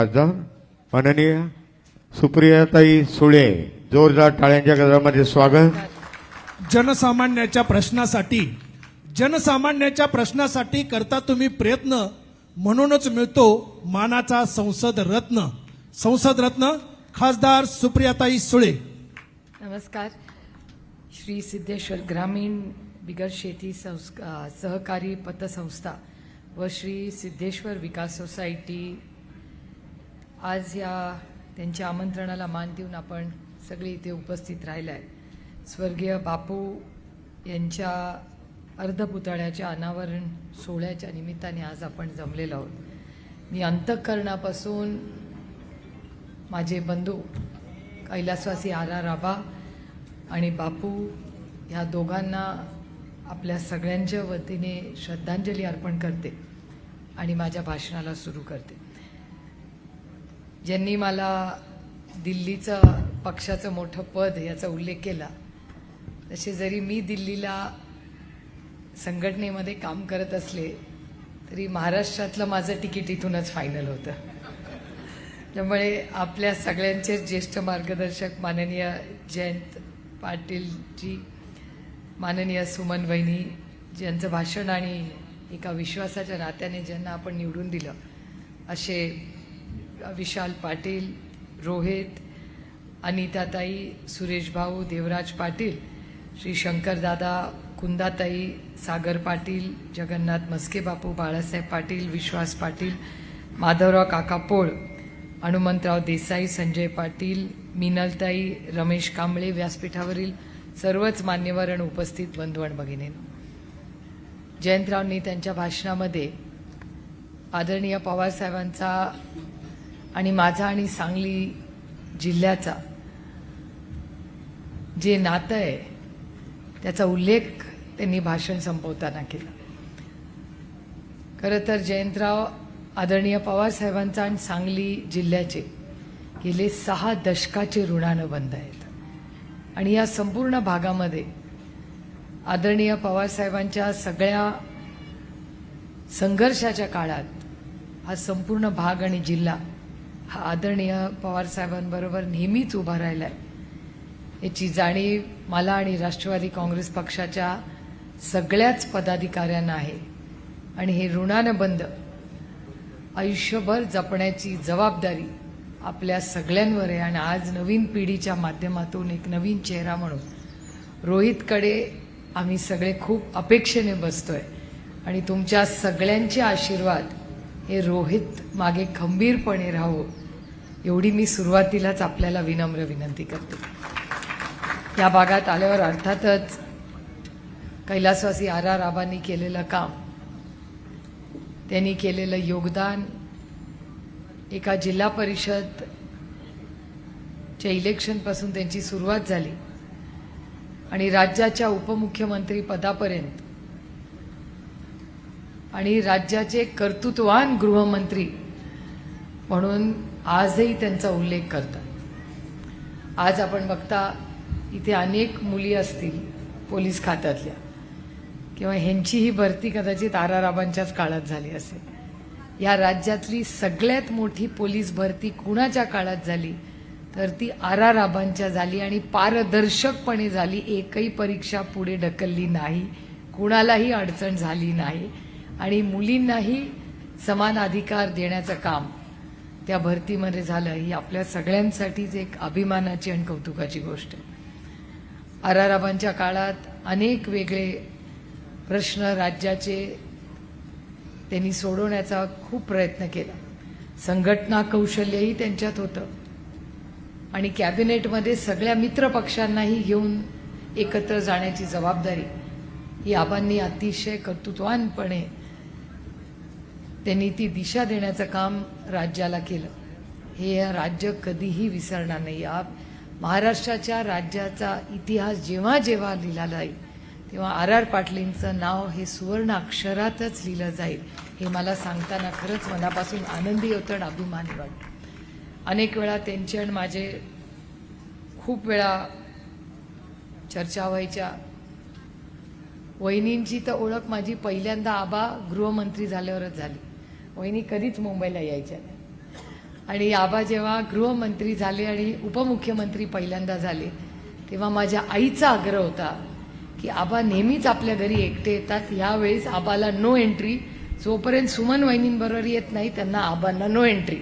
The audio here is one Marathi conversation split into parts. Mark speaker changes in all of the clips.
Speaker 1: खासदार माननीय सुप्रियाताई सुळे जोरदार टाळ्यांच्या गजरामध्ये स्वागत.
Speaker 2: जनसामान्याच्या प्रश्नासाठी जनसामान्याच्या प्रश्नासाठी करता तुम्ही प्रयत्न म्हणूनच मिळतो मानाचा संसद रत्न. संसद रत्न खासदार सुप्रियाताई सुळे.
Speaker 3: नमस्कार. श्री सिद्धेश्वर ग्रामीण बिगर शेती सहकारी पतसंस्था व श्री सिद्धेश्वर विकास सोसायटी आज या त्यांच्या आमंत्रणाला मान देऊन आपण सगळे इथे उपस्थित राहिलं आहे स्वर्गीय बापू यांच्या अर्धपुतळ्याच्या अनावरण सोहळ्याच्या निमित्ताने आज आपण जमलेलो आहोत. मी अंतःकरणापासून माझे बंधू कैलासवासी आर आर आबा आणि बापू ह्या दोघांना आपल्या सगळ्यांच्या वतीने श्रद्धांजली अर्पण करते आणि माझ्या भाषणाला सुरू करते. ज्यांनी मला दिल्लीचं पक्षाचं मोठं पद याचा उल्लेख केला तसे जरी मी दिल्लीला संघटनेमध्ये काम करत असले तरी महाराष्ट्रातलं माझं तिकीट इथूनच फायनल होतं. त्यामुळे आपल्या सगळ्यांचे ज्येष्ठ मार्गदर्शक माननीय जयंत पाटीलजी माननीय सुमन वहिनी ज्यांचं भाषण आणि एका विश्वासाच्या नात्याने ज्यांना आपण निवडून दिलं असे विशाल पाटील रोहित अनिताताई सुरेश भाऊ देवराज पाटील श्री शंकरदादा कुंदाताई सागर पाटील जगन्नाथ मस्के बापू बाळासाहेब पाटील विश्वास पाटील माधवराव काका पोळ हनुमंतराव देसाई संजय पाटील मिनलताई रमेश कांबळे व्यासपीठावरील सर्वच मान्यवर आणि उपस्थित बंधू आणि जयंतरावनी त्यांच्या भाषणामध्ये आदरणीय पवारसाहेबांचा आणि माझा आणि सांगली जिल्ह्याचा जे नातं आहे त्याचा उल्लेख त्यांनी भाषण संपवताना केला. खरं तर जयंतराव आदरणीय पवारसाहेबांचा आणि सांगली जिल्ह्याचे गेले सहा दशकाचे ऋणानं बंद आहेत. आणि या संपूर्ण भागामध्ये आदरणीय पवारसाहेबांच्या सगळ्या संघर्षाच्या काळात हा संपूर्ण भाग आणि जिल्हा हा आदरणीय पवारसाहेबांबरोबर नेहमीच उभा राहिला आहे याची जाणीव मला आणि राष्ट्रवादी काँग्रेस पक्षाच्या सगळ्याच पदाधिकाऱ्यांना आहे. आणि हे ऋणानं बंद आयुष्यभर जपण्याची जबाबदारी आपल्या सगळ्यांवर आहे. आणि आज नवीन पिढीच्या माध्यमातून एक नवीन चेहरा म्हणून रोहितकडे आम्ही सगळे खूप अपेक्षेने बसतोय. आणि तुमच्या सगळ्यांचे आशीर्वाद हे रोहित मागे खंबीरपणे राहो एवढी मी सुरुवातीलाच आपल्याला विनम्र विनंती करते. या भागात आल्यावर अर्थातच कैलासवासी आर आर आबांनी केलेलं काम त्यांनी केलेलं योगदान एका जिल्हा परिषदच्या इलेक्शनपासून त्यांची सुरुवात झाली आणि राज्याच्या उपमुख्यमंत्री पदापर्यंत आणि राज्याचे कर्तृत्वान गृहमंत्री म्हणून आजही त्यांचा उल्लेख करतात. आज आपण बघता इथे अनेक मुली असतील पोलीस खात्यातल्या किंवा ह्यांची ही भरती कदाचित आराराबांच्याच काळात झाली असेल. या राज्यातली सगळ्यात मोठी पोलीस भरती कुणाच्या काळात झाली? तर ती आराराबांच्या झाली आणि पारदर्शकपणे झाली. एकही परीक्षा पुढे ढकलली नाही. कुणालाही अडचण झाली नाही. आणि मुलींनाही समान अधिकार देण्याचं काम त्या भरतीमध्ये झालं ही आपल्या सगळ्यांसाठीच एक अभिमानाची आणि कौतुकाची गोष्ट आहे. काळात अनेक वेगळे प्रश्न राज्याचे त्यांनी सोडवण्याचा खूप प्रयत्न केला. संघटना कौशल्यही त्यांच्यात होतं. आणि कॅबिनेटमध्ये सगळ्या मित्र पक्षांनाही घेऊन एकत्र जाण्याची जबाबदारी ही आबांनी अतिशय कर्तृत्वानपणे त्यांनी ती दिशा देण्याचं काम राज्याला केलं. हे राज्य कधीही विसरणार नाही. या महाराष्ट्राच्या राज्याचा इतिहास जेव्हा जेव्हा लिहिला जाईल तेव्हा आर आर पाटलींचं नाव हे सुवर्ण अक्षरातच लिहिलं जाईल हे मला सांगताना खरंच मनापासून आनंदी होतं आणि अभिमानी वाटतं. अनेक वेळा त्यांचे आणि माझे खूप वेळा चर्चा व्हायच्या. वहिनींची तर ओळख माझी पहिल्यांदा आबा गृहमंत्री झाल्यावरच झाली. वहिनी कधीच मुंबईला यायच्या नाही. आणि आबा जेव्हा गृहमंत्री झाले आणि उपमुख्यमंत्री पहिल्यांदा झाले तेव्हा माझ्या आईचा आग्रह होता की आबा नेहमीच आपल्या घरी एकटे येतात. यावेळेस आबाला नो एंट्री जोपर्यंत सुमन वहिनींबरोबर येत नाही त्यांना आबांना नो एंट्री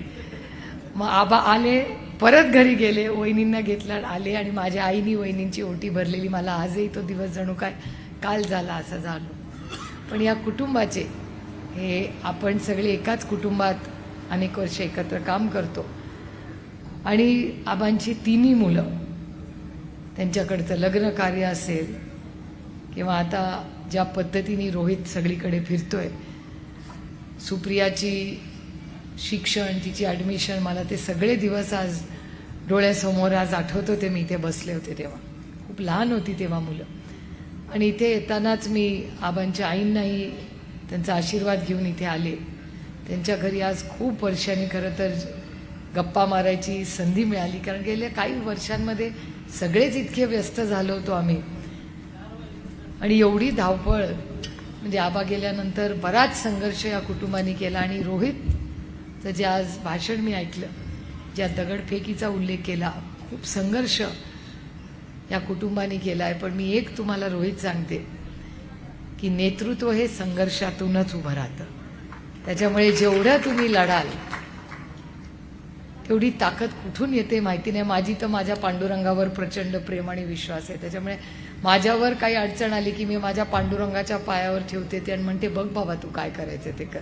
Speaker 3: मग आबा आले परत घरी गेले वहिनींना घेतलं आले आणि माझ्या आईनी वहिनींची ओटी भरलेली. मला आजही तो दिवस जणू काय काल झाला असं झालो पण या कुटुंबाचे हे आपण सगळे एकाच कुटुंबात अनेक वर्ष एकत्र काम करतो. आणि आबांची तिन्ही मुलं त्यांच्याकडचं लग्न कार्य असेल किंवा आता ज्या पद्धतीने रोहित सगळीकडे फिरतोय सुप्रियाची शिक्षण तिची ॲडमिशन मला ते सगळे दिवस आज डोळ्यासमोर आज आठवत होते मी इथे बसले होते तेव्हा. खूप लहान होती तेव्हा मुलं. आणि इथे येतानाच मी आबांच्या आईंनाही त्यांचा आशीर्वाद घेऊन इथे आले. त्यांच्या घरी आज खूप वर्षांनी खरं तर गप्पा मारायची संधी मिळाली. कारण गेल्या काही वर्षांमध्ये सगळेच इतके व्यस्त झालो होतो आम्ही. आणि एवढी धावपळ म्हणजे आबा गेल्यानंतर बराच संघर्ष या कुटुंबाने केला आणि रोहितचं जे आज भाषण मी ऐकलं ज्या दगडफेकीचा उल्लेख केला खूप संघर्ष या कुटुंबाने केला आहे पण मी एक तुम्हाला रोहित सांगते. की नेतृत्व हे संघर्षातूनच उभं राहतं. त्याच्यामुळे जेवढं तुम्ही लढाल तेवढी ताकद कुठून येते माहिती नाही. माझी तर माझ्या पांडुरंगावर प्रचंड प्रेम आणि विश्वास आहे. त्याच्यामुळे माझ्यावर काही अडचण आली की मी माझ्या पांडुरंगाच्या पायावर ठेवते ते आणि म्हणते बघ बाबा तू काय करायचं ते कर.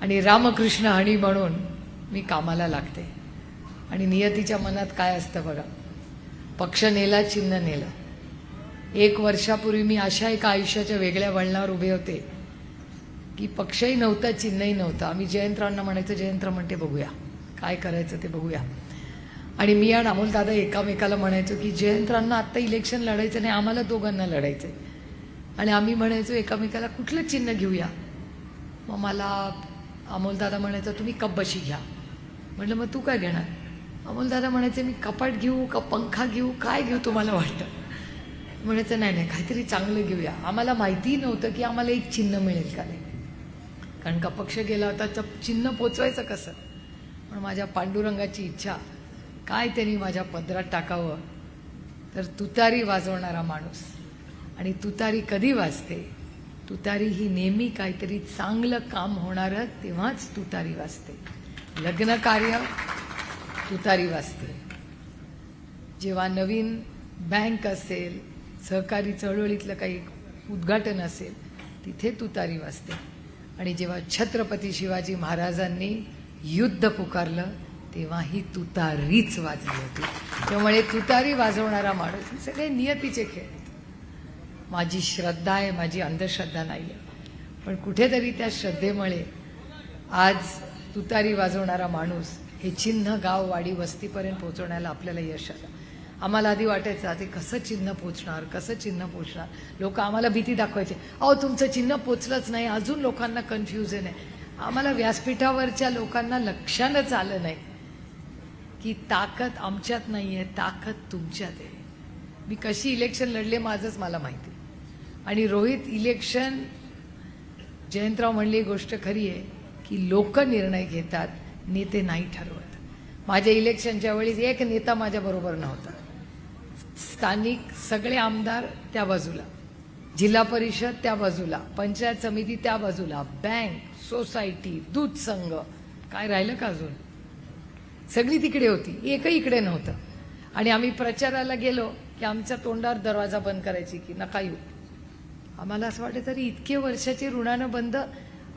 Speaker 3: आणि रामकृष्ण हणी म्हणून मी कामाला लागते. आणि नियतीच्या मनात काय असतं बघा? पक्ष नेला चिन्ह नेलं. एक वर्षापूर्वी मी अशा एका आयुष्याच्या वेगळ्या वळणावर उभे होते की पक्षही नव्हता चिन्हही नव्हतं. आम्ही जयंतरावांना म्हणायचं जयंत्र म्हणते बघूया. काय करायचं ते बघूया. आणि मी आणि अमोल दादा एकामेकाला म्हणायचो की जयंतरावांना आत्ता इलेक्शन लढायचं नाही आम्हाला दोघांना लढायचं आणि आम्ही म्हणायचो एकामेकाला कुठलं चिन्ह घेऊया? मग मला अमोलदादा म्हणायचं तुम्ही कब्बशी घ्या. म्हटलं मग तू काय घेणार? अमोलदादा म्हणायचे मी कपाट घेऊ का पंखा घेऊ? काय घेऊ तुम्हाला वाटतं? म्हणायचं नाही नाही काहीतरी चांगलं घेऊया. आम्हाला माहितीही नव्हतं की आम्हाला एक चिन्ह मिळेल का नाही. कारण का पक्ष गेला होता तर चिन्ह पोचवायचं कसं? पण माझ्या पांडुरंगाची इच्छा काय त्यांनी माझ्या पदरात टाकावं? तर तुतारी वाजवणारा माणूस. आणि तुतारी कधी वाजते? तुतारी ही नेहमी काहीतरी चांगलं काम होणारं तेव्हाच तुतारी वाजते. लग्न कार्य तुतारी वाजते. जेव्हा नवीन बँक असेल सहकारी चळवळीतलं काही उद्घाटन असेल तिथे तुतारी वाजते. आणि जेव्हा छत्रपती शिवाजी महाराजांनी युद्ध पुकारलं तेव्हा ही तुतारीच वाजली होती. त्यामुळे तुतारी वाजवणारा माणूस हे सगळे नियतीचे खेळ आहेत. माझी श्रद्धा आहे माझी अंधश्रद्धा नाही आहे पण कुठेतरी त्या श्रद्धेमुळे आज तुतारी वाजवणारा माणूस हे चिन्ह गाव वाडी वस्तीपर्यंत पोहोचवण्याला आपल्याला यश आलं. आम्हाला आधी वाटायचं ते कसं चिन्ह पोचणार कसं चिन्ह पोचणार? लोक आम्हाला भीती दाखवायची. अहो तुमचं चिन्ह पोचलंच नाही अजून लोकांना कन्फ्युजन आहे. आम्हाला व्यासपीठावरच्या लोकांना लक्षानच आलं नाही की ताकद आमच्यात नाही आहे ताकद तुमच्यात आहे. मी कशी इलेक्शन लढले माझंच मला माहिती. आणि रोहित इलेक्शन जयंतराव म्हणली गोष्ट खरी आहे की लोक निर्णय घेतात नेते नाही ठरवत. माझ्या इलेक्शनच्या वेळी एक नेता माझ्याबरोबर नव्हता. स्थानिक सगळे आमदार त्या बाजूला. जिल्हा परिषद त्या बाजूला पंचायत समिती त्या बाजूला बँक सोसायटी दूध संघ काय राहिलं का अजून? सगळी तिकडे होती एकही इकडे नव्हतं. आणि आम्ही प्रचाराला गेलो की आमच्या तोंडावर दरवाजा बंद करायची की नका येऊ. आम्हाला असं वाटतं तरी इतके वर्षाची ऋणानं बंद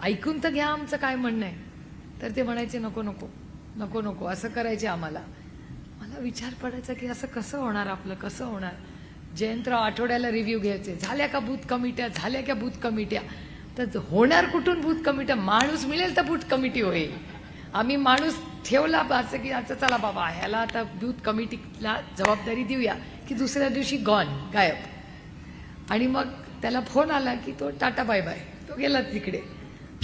Speaker 3: ऐकून तर घ्या आमचं काय म्हणणं आहे. तर ते म्हणायचे नको नको नको नको असं करायचे आम्हाला. विचार पडायचा की असं कसं होणार आपलं कसं होणार? जयंतराव आठवड्याला रिव्ह्यू घ्यायचे. झाल्या का बूथ कमिट्या? झाल्या का बूथ कमिट्या? तर होणार कुठून बूथ कमिट्या? माणूस मिळेल तर बूथ कमिटी होईल. आम्ही माणूस ठेवला असं की आता चला बाबा ह्याला आता बूथ कमिटीला जबाबदारी देऊया की दुसऱ्या दिवशी गॉन गायब. आणि मग त्याला फोन आला की तो टाटा बाय बाय तो गेला तिकडे.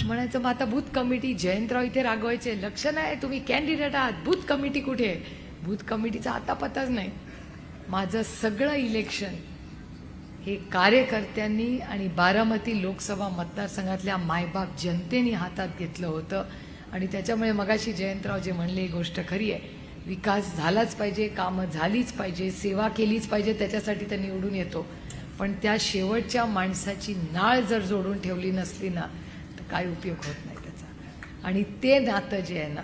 Speaker 3: म्हणायचं मग आता बूथ कमिटी जयंतराव इथे रागवायचे. लक्ष नाही तुम्ही कॅन्डिडेट आहात. बूथ कमिटी कुठे आहे? बूथ कमिटीचा आता पताच नाही. माझं सगळं इलेक्शन हे कार्यकर्त्यांनी आणि बारामती लोकसभा मतदारसंघातल्या मायबाप जनतेने हातात घेतलं होतं. आणि त्याच्यामुळे मगाशी जयंतराव जे म्हणले ही गोष्ट खरी आहे. विकास झालाच पाहिजे कामं झालीच पाहिजे सेवा केलीच पाहिजे त्याच्यासाठी तर निवडून येतो. पण त्या शेवटच्या माणसाची नाळ जर जोडून ठेवली नसली ना तर काय उपयोग होत नाही त्याचा. आणि ते नातं जे आहे ना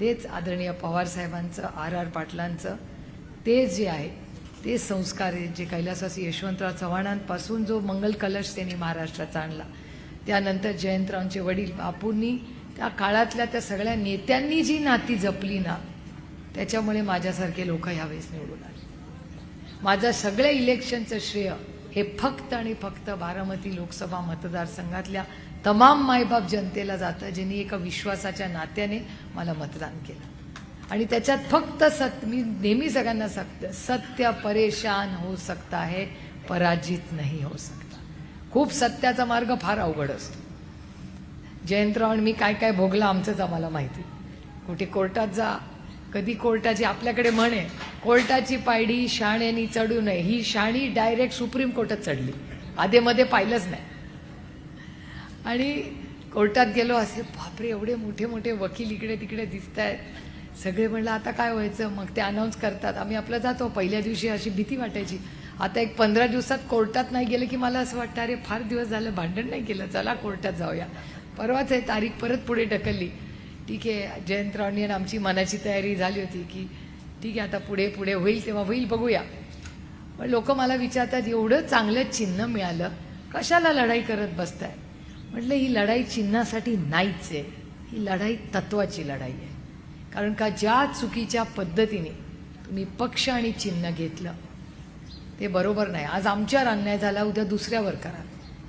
Speaker 3: तेच आदरणीय पवारसाहेबांचं आर आर पाटलांचं ते जे आहे ते संस्कार आहेत जे कैलासवासी यशवंतराव चव्हाणांपासून जो मंगल कलश त्यांनी महाराष्ट्राचा आणला. त्यानंतर जयंतरावांचे वडील बापूंनी त्या काळातल्या त्या सगळ्या नेत्यांनी जी नाती जपली ना त्याच्यामुळे माझ्यासारखे लोक ह्यावेळेस निवडून आले. माझं सगळ्या इलेक्शनचं श्रेय हे फक्त आणि फक्त बारामती लोकसभा मतदारसंघातल्या तमाम मायबाप जनतेला जातं ज्यांनी एका विश्वासाच्या नात्याने मला मतदान केलं. आणि त्याच्यात फक्त सत्य मी नेहमी सगळ्यांना सत्य सत्य परेशान होऊ सकता है पराजित नाही होऊ सकता खूप सत्याचा मार्ग फार अवघड असतो. जयंतराव आणि मी काय काय भोगला आमचंच आम्हाला माहिती. कुठे कोर्टात जा कधी कोर्टाची आपल्याकडे म्हणे कोर्टाची पायडी शाण्यानी चढू नये. ही शाणी डायरेक्ट सुप्रीम कोर्टात चढली. आधेमध्ये पाहिलंच नाही. आणि कोर्टात गेलो असे बापरे एवढे मोठे मोठे वकील इकडे तिकडे दिसत आहेत सगळे म्हणलं आता काय व्हायचं? मग ते अनाऊन्स करतात. आम्ही आपलं जातो. पहिल्या दिवशी अशी भीती वाटायची. आता एक पंधरा दिवसात कोर्टात नाही गेलं की मला असं वाटतं अरे फार दिवस झालं भांडण नाही केलं. चला कोर्टात जाऊया. परवाच आहे तारीख परत पुढे ढकलली. ठीक आहे जयंतरावनी आणि आमची मनाची तयारी झाली होती की ठीक आहे आता पुढे पुढे होईल तेव्हा होईल बघूया. पण लोक मला विचारतात एवढं चांगलं चिन्ह मिळालं कशाला लढाई करत बसताय? म्हटलं ही लढाई चिन्हासाठी नाहीच आहे. ही लढाई तत्वाची लढाई आहे. कारण का ज्या चुकीच्या पद्धतीने तुम्ही पक्ष आणि चिन्ह घेतलं ते बरोबर नाही. आज आमच्यावर अन्याय झाला उद्या दुसऱ्यावर करा.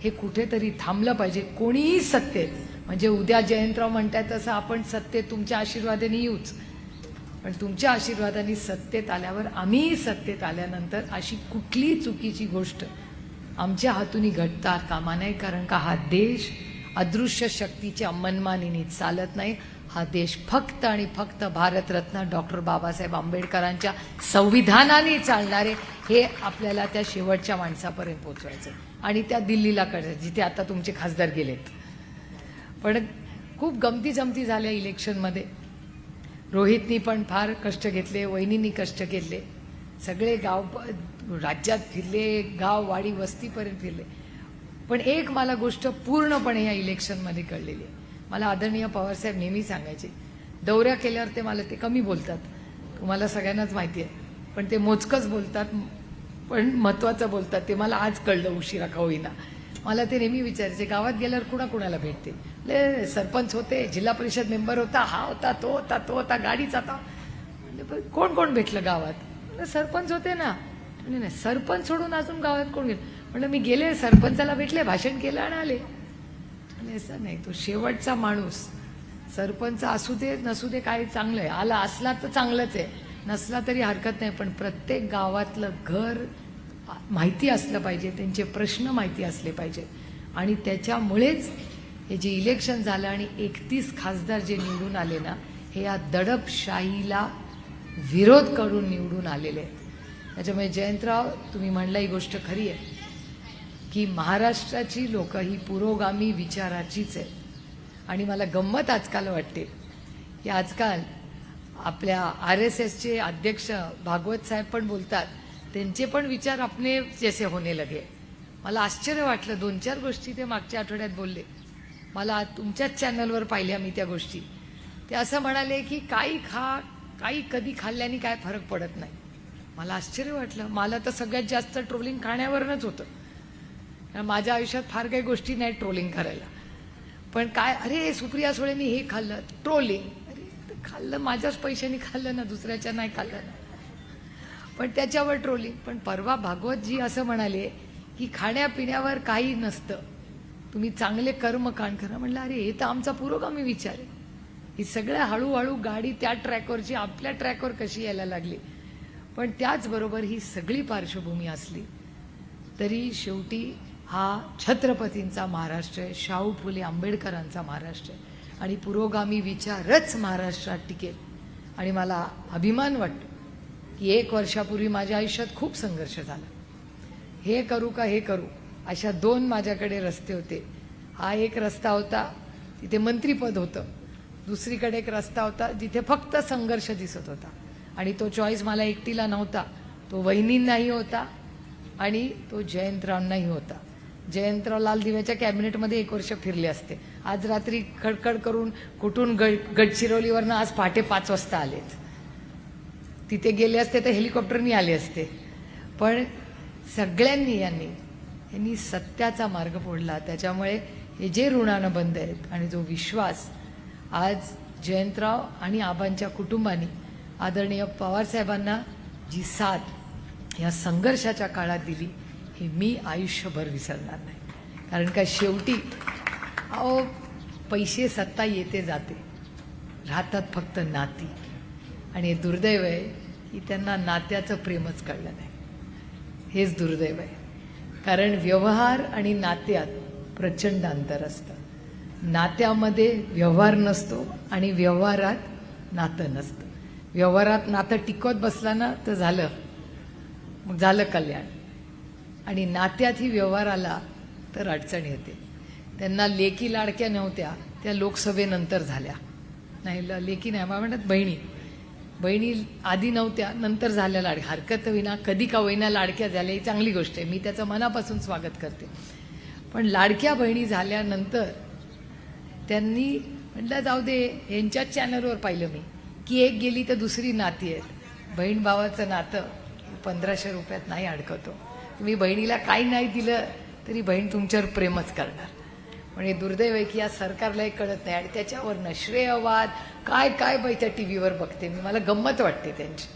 Speaker 3: हे कुठेतरी थांबलं पाहिजे. कोणीही सत्तेत म्हणजे उद्या जयंतराव म्हणताय तसं आपण सत्तेत तुमच्या आशीर्वादाने येऊच. पण तुमच्या आशीर्वादाने सत्तेत आल्यावर आम्हीही सत्तेत आल्यानंतर अशी कुठली चुकीची गोष्ट आमच्या हातून घडता कामा नाही कारण का हा देश अदृश्य शक्तीच्या मनमानीने चालत नाही. हा देश फक्त आणि फक्त भारतरत्न डॉक्टर बाबासाहेब आंबेडकरांच्या संविधानाने चालणारे हे आपल्याला त्या शेवटच्या माणसापर्यंत पोहोचवायचं आणि त्या दिल्लीला करायचं जिथे आता तुमचे खासदार गेलेत. पण खूप गमती जमती झाल्या इलेक्शनमध्ये. रोहितनी पण फार कष्ट घेतले वहिनींनी कष्ट घेतले सगळे गाव राज्यात फिरले गाव वाडी वस्तीपर्यंत फिरले. पण एक मला गोष्ट पूर्णपणे या इलेक्शनमध्ये कळलेली आहे. मला आदरणीय पवारसाहेब नेहमी सांगायचे दौऱ्या केल्यावर ते मला ते कमी बोलतात. तुम्हाला सगळ्यांनाच माहिती आहे. पण ते मोजकंच बोलतात पण महत्वाचं बोलतात. ते मला आज कळलं उशिरा का होईना. मला ते नेहमी विचारायचे गावात गेल्यावर कुणा कुणाला भेटते? ले सरपंच होते जिल्हा परिषद मेंबर होता हा होता तो होता तो होता गाडीच आता "पण कोण कोण भेटलं गावात? सरपंच होते ना. म्हणजे नाही सरपंच सोडून अजून गावात कोण गेलं? म्हणलं मी गेले सरपंचाला भेटले भाषण केलं आणि आले. आणि असं नाही तो शेवटचा माणूस. सरपंच असू दे नसू दे काय चांगलं आहे. आला असला तर चांगलंच आहे. नसला तरी हरकत नाही पण प्रत्येक गावातलं घर माहिती असलं पाहिजे त्यांचे प्रश्न माहिती असले पाहिजे. आणि त्याच्यामुळेच हे जे इलेक्शन झालं आणि एकतीस खासदार जे निवडून आले ना हे या दडपशाहीला विरोध करून निवडून आलेले आहेत. त्याच्यामुळे जयंतराव तुम्ही म्हणला ही गोष्ट खरी आहे की महाराष्ट्राची लोकं ही पुरोगामी विचाराचीच आहे आणि मला गंमत आजकाल वाटते की आजकाल आपल्या आर एस एसचे अध्यक्ष भागवत साहेब पण बोलतात त्यांचे पण विचार आपले जैसे होणे लगे. मला आश्चर्य वाटलं दोन चार गोष्टी ते मागच्या आठवड्यात बोलले. मला तुमच्याच चॅनलवर पाहिल्या मी त्या गोष्टी. ते असं म्हणाले की काही खा काही कधी खाल्ल्याने काय फरक पडत नाही. मला आश्चर्य वाटलं. मला तर सगळ्यात जास्त ट्रोलिंग खाण्यावरनच होतं. कारण माझ्या आयुष्यात फार काही गोष्टी नाही ट्रोलिंग करायला. पण काय अरे सुप्रिया सुळेनी हे खाल्लं. ट्रोलिंग. अरे खाल्लं माझ्याच पैशाने खाल्लं ना दुसऱ्याच्या नाही खाल्लं ना. पण त्याच्यावर ट्रोलिंग. पण परवा भागवतजी असं म्हणाले की खाण्यापिण्यावर काही नसतं. तुम्ही चांगले कर्मकांड करा. म्हणलं अरे हे तर आमचा पुरोगामी विचार आहे. ही सगळ्या हळूहळू गाडी त्या ट्रॅकवरची आपल्या ट्रॅकवर कशी यायला लागली. पण त्याचबरोबर ही सगळी पार्श्वभूमी असली तरी शेवटी हा छत्रपतींचा महाराष्ट्र आहे शाहू फुले आंबेडकरांचा महाराष्ट्र आहे. आणि पुरोगामी विचारच महाराष्ट्रात टिकेल. आणि मला अभिमान वाटतो. की एक वर्षापूर्वी माझ्या आयुष्यात खूप संघर्ष झाला. हे करू का हे करू? अशा दोन माझ्याकडे रस्ते होते. हा एक रस्ता होता तिथे मंत्रीपद होतं. दुसरीकडे एक रस्ता होता जिथे फक्त संघर्ष दिसत होता. आणि तो चॉईस मला एकटीला नव्हता. तो वहिनींनाही होता आणि तो जयंतरावांनाही होता. जयंतराव लाल दिव्याच्या कॅबिनेटमध्ये एक वर्ष फिरले असते. आज रात्री खडखड करून कुठून गड गडचिरोलीवरनं आज पहाटे पाच वाजता आलेत. तिथे गेले असते तर हेलिकॉप्टरनी आले असते. पण सगळ्यांनी यांनी यांनी सत्याचा मार्ग फोडला. त्याच्यामुळे हे जे ऋणानं बंद आहेत आणि जो विश्वास आज जयंतराव आणि आबांच्या कुटुंबानी आदरणीय पवारसाहेबांना जी साथ या संघर्षाच्या काळात दिली हे मी आयुष्यभर विसरणार नाही. कारण का शेवटी अहो पैसे सत्ता येते जाते. राहतात फक्त नाती. आणि दुर्दैव आहे की त्यांना नात्याचं प्रेमच कळलं नाही. हेच दुर्दैव आहे. कारण व्यवहार आणि नात्यात प्रचंड अंतर असतं. नात्यामध्ये व्यवहार नसतो आणि व्यवहारात नातं नसतं. व्यवहारात नातं टिकवत बसला ना तर झालं. मग झालं कल्याण. आणि नात्यातही व्यवहार आला तर अडचण येते. त्यांना लेकी लाडक्या नव्हत्या त्या लोकसभेनंतर झाल्या. नाही ल- लेकी नाही म्हणत बहिणी. बहिणी आधी नव्हत्या नंतर झाल्या लाड हरकत विना कधी का होईना लाडक्या झाल्या ही चांगली गोष्ट आहे. मी त्याचं मनापासून स्वागत करते. पण लाडक्या बहिणी झाल्यानंतर त्यांनी म्हटलं जाऊ दे यांच्याच चॅनलवर पाहिलं मी. की एक गेली तर दुसरी नाती आहेत. बहीण भावाचं नातं पंधराशे रुपयात नाही अडकवतो तुम्ही बहिणीला काही नाही दिलं तरी बहीण तुमच्यावर प्रेमच करणार. म्हणजे दुर्दैव आहे की या सरकारला हे कळत नाही. आणि त्याच्यावरनं श्रेयवाद काय काय बाई त्या टी व्हीवर बघते मी. मला गंमत वाटते त्यांची.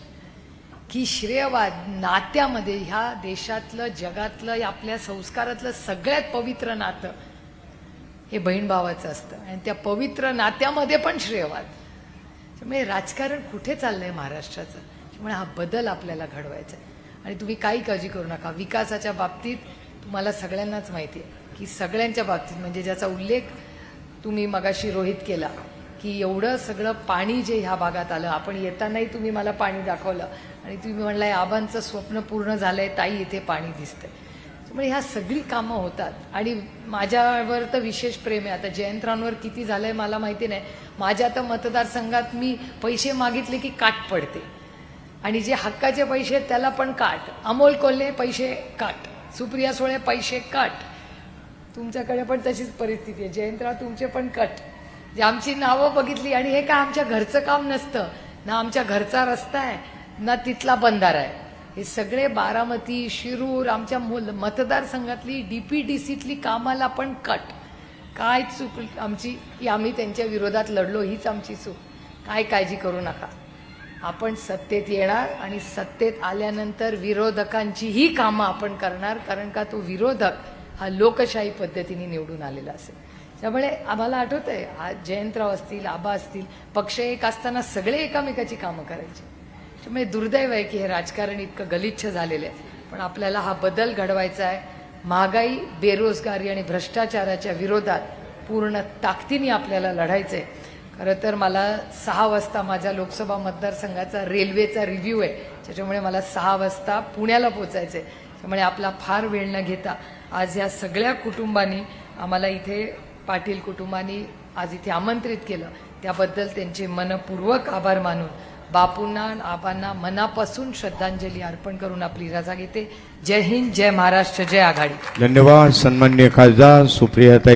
Speaker 3: की श्रेयवाद नात्यामध्ये ह्या देशातलं जगातलं या आपल्या संस्कारातलं सगळ्यात पवित्र नातं हे बहीण भावाचं असतं. आणि त्या पवित्र नात्यामध्ये पण श्रेयवाद त्यामुळे राजकारण कुठे चाललं आहे महाराष्ट्राचं? त्यामुळे हा बदल आपल्याला घडवायचा आहे. आणि तुम्ही काही काळजी करू नका. विकासाच्या बाबतीत तुम्हाला सगळ्यांनाच माहिती आहे. की सगळ्यांच्या बाबतीत म्हणजे ज्याचा उल्लेख तुम्ही मगाशी रोहित केला की एवढं सगळं पाणी जे ह्या भागात आलं आपण येतानाही तुम्ही मला पाणी दाखवलं आणि तुम्ही म्हणलाय आबांचं स्वप्न पूर्ण झालंय ताई इथे पाणी दिसतंय. त्यामुळे ह्या सगळी कामं होतात. आणि माझ्यावर तर विशेष प्रेम आहे. आता जयंतरांवर किती झालंय मला माहिती नाही. माझ्या तर मतदारसंघात मी पैसे मागितले की काट पडते. आणि जे हक्काचे पैसे त्याला पण काट. अमोल कोल्हे पैसे काट. सुप्रिया सोळे पैसे काट. तुमच्याकडे पण तशीच परिस्थिती आहे. जयंतराव तुमचे पण कट. जे आमची नावं बघितली आणि हे काय आमच्या घरचं काम नसतं. ना आमच्या घरचा रस्ता आहे ना तिथला बंधारा आहे. हे सगळे बारामती शिरूर आमच्या मुल मतदारसंघातली डीपीडीसीतली कामाला पण कट. काय चूक आमची की आम्ही त्यांच्या विरोधात लढलो हीच आमची चूक. काय काळजी करू नका. आपण सत्तेत येणार आणि सत्तेत आल्यानंतर विरोधकांचीही कामं आपण करणार कारण का तो विरोधक लोकशाही पद्धतीने निवडून आलेला असेल. त्यामुळे आम्हाला आठवत आहे आज जयंतराव असतील आबा असतील पक्ष एक असताना सगळे एकामेकाची कामं करायचे. त्यामुळे दुर्दैव आहे की हे राजकारण इतकं गलिच्छ झालेलं आहे. पण आपल्याला हा बदल घडवायचा आहे. महागाई बेरोजगारी आणि भ्रष्टाचाराच्या विरोधात पूर्ण ताकदीने आपल्याला लढायचं आहे. खरं तर मला सहा वाजता माझ्या लोकसभा मतदारसंघाचा रेल्वेचा रिव्ह्यू आहे. त्याच्यामुळे मला सहा वाजता पुण्याला पोचायचं आहे त्यामुळे आपला फार वेळ न घेता आज या सगळ्या कुटुंबांनी आम्हाला इथे पाटील कुटुंबांनी आज इथे आमंत्रित केलं. त्याबद्दल त्यांचे मनपूर्वक आभार मानून बापूंना आबांना मनापासून श्रद्धांजली अर्पण करून आपली रजा घेते. जय हिंद जय महाराष्ट्र जय आघाडी.
Speaker 1: धन्यवाद सन्मान्य खासदार सुप्रियाताई